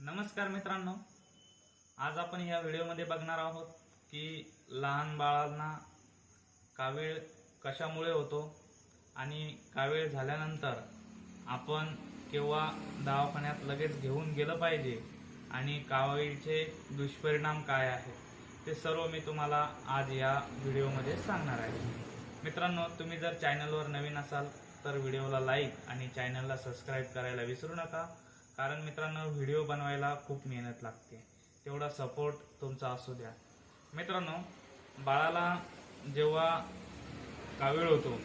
नमस्कार मित्रांनो. आज आपण या व्हिडिओमध्ये बघणार आहोत की लहान बाळांना कावीळ कशामुळे होतो आणि कावीळ झाल्यानंतर आपण केव्हा दवाखान्यात लगेच घेऊन गेलं पाहिजे आणि कावीळचे दुष्परिणाम काय आहेत ते सर्व मी तुम्हाला आज या व्हिडिओमध्ये सांगणार आहे. मित्रांनो तुम्ही जर चॅनलवर नवीन असाल तर व्हिडिओला लाईक आणि चॅनलला सबस्क्राईब करायला विसरू नका. कारण मित्रांनो व्हिडिओ बनवायला खूप मेहनत लागते. तेवढा सपोर्ट तुमचा असू द्या. मित्रांनो बाळाला जेव्हा कावीळ होतो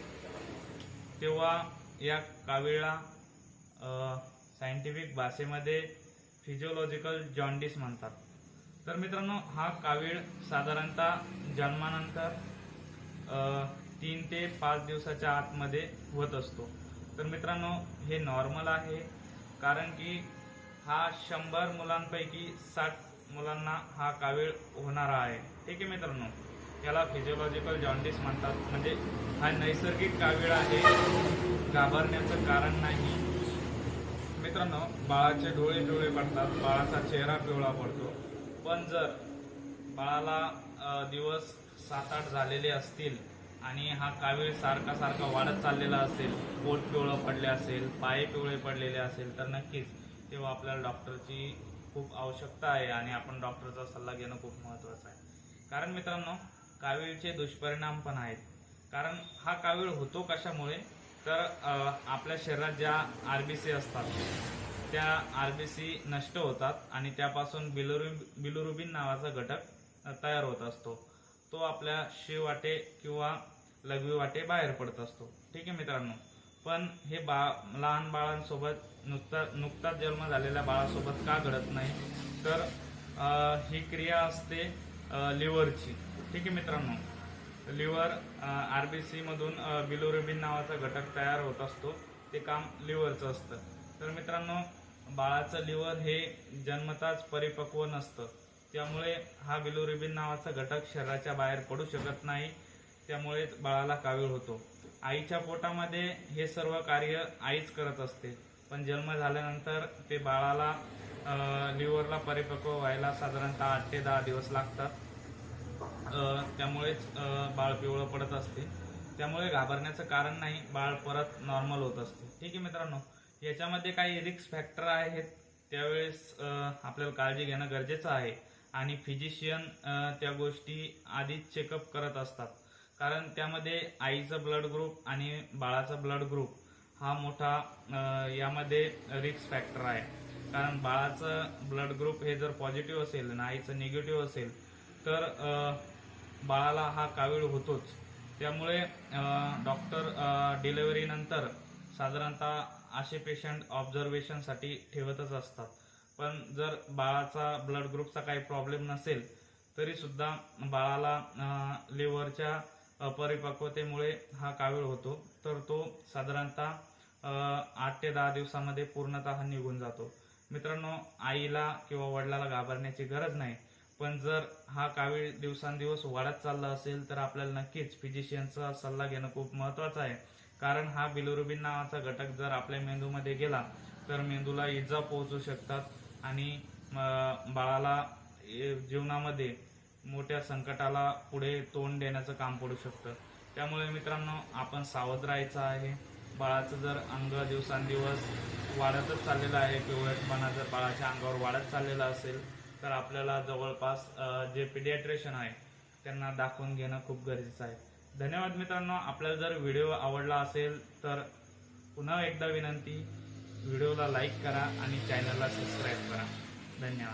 तेव्हा या कावीळला सायंटिफिक भाषेमध्ये फिजिओलॉजिकल जॉन्डिस म्हणतात. तर मित्रांनो हा कावीळ साधारणतः जन्मानंतर तीन ते पाच दिवसाच्या आतमध्ये होत असतो. तर मित्रांनो हे नॉर्मल आहे. कारण की हा शंभर मुलांपैकी साठ मुलांना हा कावीळ होणारा आहे. ठीक आहे मित्रांनो? याला फिजिओलॉजिकल जॉन्डिस म्हणतात. म्हणजे हा नैसर्गिक कावीळ आहे. घाबरण्याचं कारण नाही. मित्रांनो बाळाचे डोळे पिवळे पडतात. बाळाचा चेहरा पिवळा पडतो. पण जर बाळाला दिवस सात आठ झालेले असतील आणि हा कावीळ सारखा सारखा वाढत चाललेला असेल पोट पिवळं पडले असेल पाय पिवळे पडलेले असेल तर नक्कीच तेव्हा आपल्याला डॉक्टरची खूप आवश्यकता आहे आणि आपण डॉक्टरचा सल्ला घेणं खूप महत्त्वाचं आहे. कारण मित्रांनो कावीळचे दुष्परिणाम पण आहेत. कारण हा कावीळ होतो कशामुळे? तर आपल्या शरीरात ज्या आर बी सी असतात त्या आर बी सी नष्ट होतात आणि त्यापासून बिलोरुबिन बिलोरुबिन नावाचा घटक तयार होत असतो. तो आपल्या शिवाटे किंवा लघवी वाटे बाहेर पडत असतो. ठीक आहे मित्रांनो? पण हे बा लहान बाळांसोबत नुकता नुकताच जन्म झालेल्या बाळासोबत का घडत नाही? तर ही क्रिया असते लिव्हरची. ठीक आहे मित्रांनो? लिव्हर बी सीमधून बिलोरुबिन नावाचा घटक तयार होत असतो. ते काम लिव्हरचं असतं. तर मित्रांनो बाळाचं लिव्हर हे जन्मताच परिपक्व नसतं. त्यामुळे हा बिलोरुबिन नावाचा घटक शरीराच्या बाहेर पडू शकत नाही. त्यामुळे बाळाला कावीळ होतो. आईच्या पोटामध्ये हे सर्व कार्य आईच करत असते. पण जन्म झाल्यानंतर ते बाळाला लिव्हरला परिपक्व व्हायला साधारणतः आठ ते दहा दिवस लागतात. त्यामुळेच बाळ पिवळं पडत असते. त्यामुळे घाबरण्याचं कारण नाही बाळ परत नॉर्मल होत असते. ठीक आहे मित्रांनो? याच्यामध्ये काही रिस्क फॅक्टर आहेत. त्यावेळेस आपल्याला काळजी घेणं गरजेचं आहे. आणि फिजिशियन त्या गोष्टी आधीच चेकअप करत असतात. कारण त्यामध्ये आईचं ब्लड ग्रुप आणि बाळाचा ब्लड ग्रुप हा मोठा यामध्ये रिस्क फॅक्टर आहे. कारण बाळाचं ब्लड ग्रुप हे जर पॉझिटिव्ह असेल आणि आईचं निगेटिव्ह असेल तर बाळाला हा कावीळ होतोच. त्यामुळे डॉक्टर डिलेवरीनंतर साधारणतः असे पेशंट ऑब्झर्वेशनसाठी ठेवतच असतात. पण जर बाळाचा ब्लड ग्रुपचा काही प्रॉब्लेम नसेल तरीसुद्धा बाळाला लिव्हरच्या अपरिपक्वतेमुळे हा कावीळ होतो तर तो साधारणतः आठ ते दहा दिवसामध्ये पूर्णतः निघून जातो. मित्रांनो आईला किंवा वडिलाला घाबरण्याची गरज नाही पण जर हा कावीळ दिवसांदिवस वाढत चालला असेल तर आपल्याला नक्कीच फिजिशियनचा सल्ला घेणं खूप महत्वाचं आहे. कारण हा बिलोरुबिन नावाचा घटक जर आपल्या मेंदूमध्ये गेला तर मेंदूला इजा पोहोचू शकतात आणि बाळाला जीवनामध्ये मोठ्या संकटाला पुढे तोंड देण्याचं काम पडू शकतं. त्यामुळे मित्रांनो आपण सावध राहायचं आहे. बाळाचं जर अंग दिवसांदिवस वाढतच चाललेलं आहे पिवळटपणा जर बाळाच्या अंगावर वाढत चाललेला असेल तर आपल्याला जवळपास जे पिडियाट्रिशियन आहे त्यांना दाखवून घेणं खूप गरजेचं आहे. धन्यवाद मित्रांनो. आपल्याला जर व्हिडिओ आवडला असेल तर पुन्हा एकदा विनंती व्हिडिओला लाईक करा आणि चॅनलला सबस्क्राईब करा. धन्यवाद.